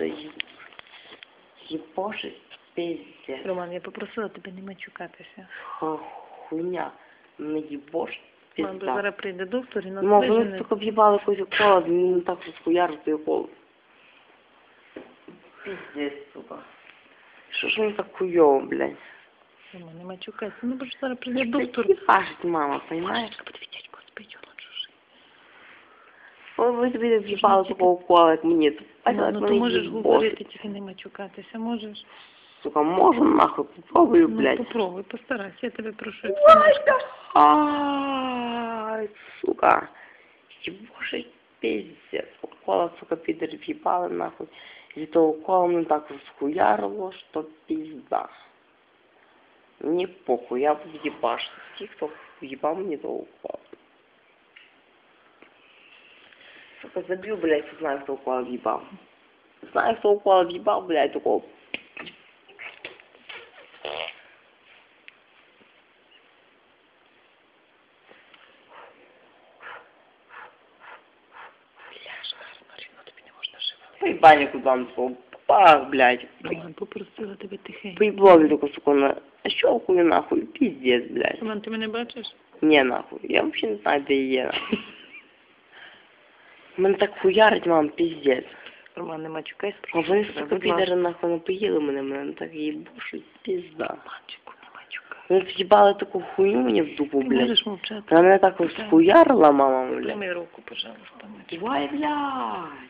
є- їбошить пиздец. Роман, я попросила тебе не мачукатися. Ху- Хуйня. Не їбошить Мам, зараз прийде доктор і нас Ну, вони вижене. тільки в'їбали якийсь холод, він так розхуярив той холод. Пиздец, сука. Що ж мені так хуйово, блядь? Роман, не мачукайся. Ну, бо ж зараз прийде Доктор. доктор. Їбашить мама, понимаешь? Буде дядько спить, вона чужий. Ой, ви тобі в'їбали такого укола, як мені. Ну, ну, мене ти можеш говорити, тільки не мачукатися, можеш? Сука, можу нахуй, попробую, Ну, блядь. попробуй, постарайся, я тебе прошу. Ай, сука. Ебошить пиздец. Укола, сука, підер в'їбали нахуй. І того укола мене так розхуярило, що пизда. Мені похуй, я їбашити. Ті, хто в'їбав мені того укола. Сука, заб'ю, блядь, знаю, хто укола в'їбав. Знаю, хто укола в'їбав, блядь, такого. Ляж, гарно, рівно тобі не можна живе. Поїбані куди там такого. Пах, блядь. Роман, попросила тебе тихенько. Поебло только, сука, на... А щелкую нахуй, пиздец, блядь. Роман, ти мене бачиш? Не, нахуй. Я вообще не знаю, де є, нахуй. Мене так хуярить, мам, піздець. Роман, не мачукай, А ви сука, підери нахуй не поїли мене, мене так їбушуть, пізда. Мачуку, не мачукай. Вони в'їбали таку хуйню мені в дупу, Ти можеш мовчати. Вона мене так ось хуярила, мама, блядь. Прими руку, пожалуйста, мачуку. Ой, блядь.